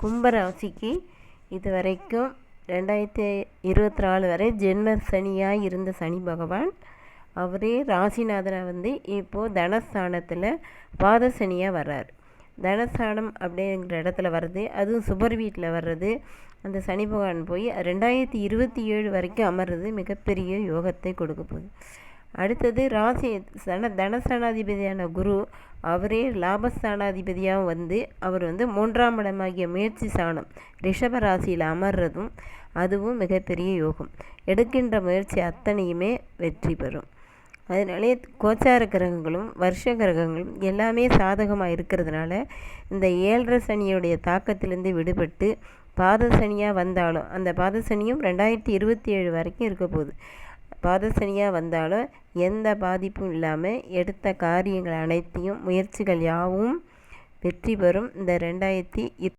கும்பராசிக்கு இது வரைக்கும் ரெண்டாயிரத்தி இருபத்தி நாலு வரை ஜென்ம சனியாக இருந்த சனி பகவான். அவரே ராசிநாதனை வந்து இப்போது தனஸ்தானத்தில் பாத சனியாக வர்றார். தனஸ்தானம் அப்படிங்கிற இடத்துல வர்றது அதுவும் சுபர் வீட்டில் வர்றது அந்த சனி பகவான் போய் ரெண்டாயிரத்தி இருபத்தி ஏழு வரைக்கும் அமர்றது மிகப்பெரிய யோகத்தை கொடுக்க போகுது. அடுத்தது ராசி சன தனஸ்தானாதிபதியான குரு அவரே லாபஸ்தானாதிபதியாக வந்து அவர் வந்து மூன்றாம் இடமாகிய முயற்சி சாணம் ரிஷப ராசியில் அமர்றதும் அதுவும் மிகப்பெரிய யோகம். எடுக்கின்ற முயற்சி அத்தனையுமே வெற்றி பெறும். அதனாலே கோச்சார கிரகங்களும் வருஷ கிரகங்களும் எல்லாமே சாதகமாக இருக்கிறதுனால இந்த ஏழரை சனியுடைய தாக்கத்திலேருந்து விடுபட்டு பாதசனியாக வந்தாலும் அந்த பாதசனியும் ரெண்டாயிரத்தி இருபத்தி ஏழு வரைக்கும் இருக்க போகுது. பாதசனியாக வந்தாலும் எந்த பாதிப்பும் இல்லாமல் எடுத்த காரியங்கள் அனைத்தையும் முயற்சிகள் யாவும் வெற்றி பெறும். இந்த ரெண்டாயிரத்தி